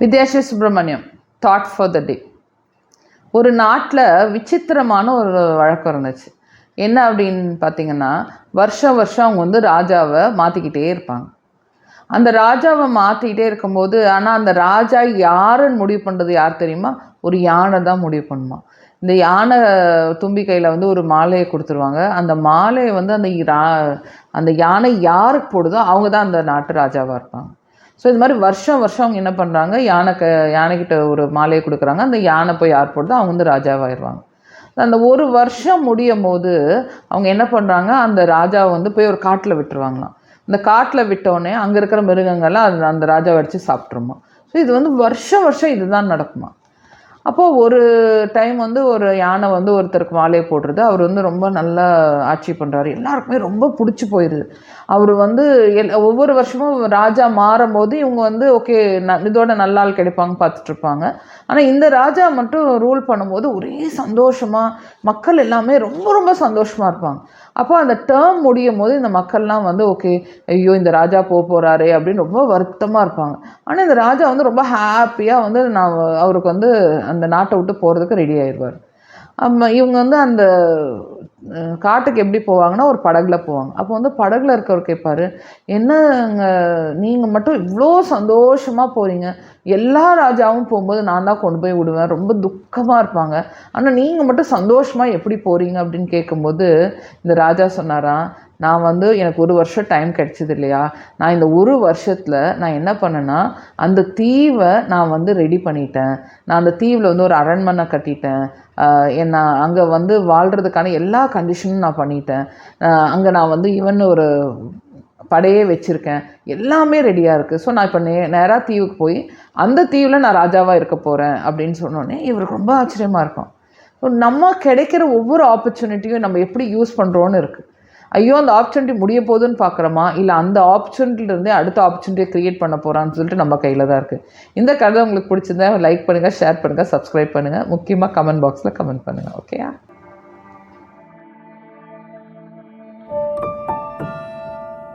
Vidyasri Subramaniam thought for the day ஒரு நாட்டில் விசித்திரமான ஒரு வழக்கம் இருந்துச்சு. என்ன அப்படின்னு பார்த்தீங்கன்னா வருஷம் வருஷம் அவங்க வந்து ராஜாவை மாற்றிக்கிட்டே இருப்பாங்க. அந்த ராஜாவை மாற்றிக்கிட்டே இருக்கும்போது ஆனால் அந்த ராஜா யாருன்னு முடிவு பண்ணுறது யார் தெரியுமா? ஒரு யானை தான் முடிவு பண்ணுமா. இந்த யானை தும்பி கையில் வந்து ஒரு மாலையை கொடுத்துருவாங்க. அந்த மாலையை வந்து அந்த ரா அந்த யானை யாருக்கு போடுதோ அவங்க தான் அந்த நாட்டு ராஜாவாக இருப்பாங்க. ஸோ இது மாதிரி வருஷம் வருஷம் அவங்க என்ன பண்ணுறாங்க யானைக்கு யானைக்கிட்ட ஒரு மாலையை கொடுக்குறாங்க. அந்த யானை போய் யார் போடுதோ அவங்க வந்து ராஜாவாகிடுவாங்க அந்த ஒரு வருஷம் முடியும் போது அவங்க என்ன பண்ணுறாங்க அந்த ராஜாவை வந்து போய் ஒரு காட்டில் விட்டுருவாங்களாம். இந்த காட்டில் விட்டோடனே அங்கே இருக்கிற மிருகங்கள்லாம் அது அந்த ராஜாவை அடித்து சாப்பிட்ருமா ஸோ இது வந்து வருஷம் வருஷம் இதுதான் நடக்குமா அப்போது ஒரு டைம் வந்து ஒரு யானை வந்து ஒருத்தருக்கு மாலையை போடுறது. அவர் வந்து ரொம்ப நல்லா ஆட்சி பண்ணுறாரு எல்லாருக்குமே ரொம்ப பிடிச்சி போயிடுது அவர் வந்து எல் ஒவ்வொரு வருஷமும் ராஜா மாறும்போது இவங்க வந்து ஓகே ந இதோட நல்லாள் கிடைப்பாங்க பார்த்துட்ருப்பாங்க. ஆனால் இந்த ராஜா மட்டும் ரூல் பண்ணும்போது ஒரே சந்தோஷமாக மக்கள் எல்லாமே ரொம்ப ரொம்ப சந்தோஷமாக இருப்பாங்க. அப்போ அந்த டேர்ம் முடியும் போது இந்த மக்கள்லாம் வந்து ஓகே ஐயோ இந்த ராஜா போக போகிறாரே அப்படின்னு ரொம்ப வருத்தமாக இருப்பாங்க. ஆனால் இந்த ராஜா வந்து ரொம்ப ஹாப்பியாக வந்து நான் அவருக்கு வந்து அந்த நாட்டை விட்டு போகிறதுக்கு ரெடி ஆயிடுவார் இவங்க வந்து அந்த காட்டுக்கு எப்படி போவாங்கன்னா ஒரு படகுல போவாங்க. அப்போ வந்து படகுல இருக்கவர் கேட்பாரு என்னங்க நீங்கள் மட்டும் இவ்வளோ சந்தோஷமாக போகிறீங்க எல்லா ராஜாவும் போகும்போது நான் தான் கொண்டு போய் விடுவேன். ரொம்ப துக்கமாக இருப்பாங்க. ஆனால் நீங்கள் மட்டும் சந்தோஷமாக எப்படி போகிறீங்க அப்படின்னு கேட்கும்போது இந்த ராஜா சொன்னாராம் நான் வந்து எனக்கு ஒரு வருஷம் டைம் கிடச்சிது இல்லையா? நான் இந்த ஒரு வருஷத்தில் நான் என்ன பண்ணேன்னா அந்த தீவை நான் வந்து ரெடி பண்ணிட்டேன். நான் அந்த தீவில் வந்து ஒரு அரண்மனை கட்டிட்டேன். என்ன அங்கே வந்து வாழ்கிறதுக்கான எல்லா கண்டிஷனும் நான் பண்ணிட்டேன். அங்கே நான் வந்து ஈவன் ஒரு படையே வச்சுருக்கேன். எல்லாமே ரெடியாக இருக்குது ஸோ நான் இப்போ நே நேராக தீவுக்கு போய் அந்த தீவில் நான் ராஜாவாக இருக்க போகிறேன் அப்படின்னு சொன்னோடனே இவருக்கு ரொம்ப ஆச்சரியமாக இருக்கும். ஸோ நம்ம கிடைக்கிற ஒவ்வொரு ஆப்பர்ச்சுனிட்டியும் நம்ம எப்படி யூஸ் பண்ணுறோன்னு இருக்குது ஐயோ அந்த ஆப்பர்ச்சுனிட்டி முடிய போகுதுன்னு பார்க்குறோமா இல்லை அந்த ஆப்பர்ச்சுனிட்டிலேருந்தே அடுத்த ஆப்பர்ச்சுனிட்டியை க்ரியேட் பண்ண போகிறான்னு சொல்லிட்டு நம்ம கையில் தான் இருக்குது இந்த கதை உங்களுக்கு பிடிச்சிருந்தா லைக் பண்ணுங்கள் ஷேர் பண்ணுங்கள் சப்ஸ்கிரைப் பண்ணுங்கள் முக்கியமாக கமெண்ட் பாக்ஸில் கமெண்ட் பண்ணுங்கள் ஓகேயா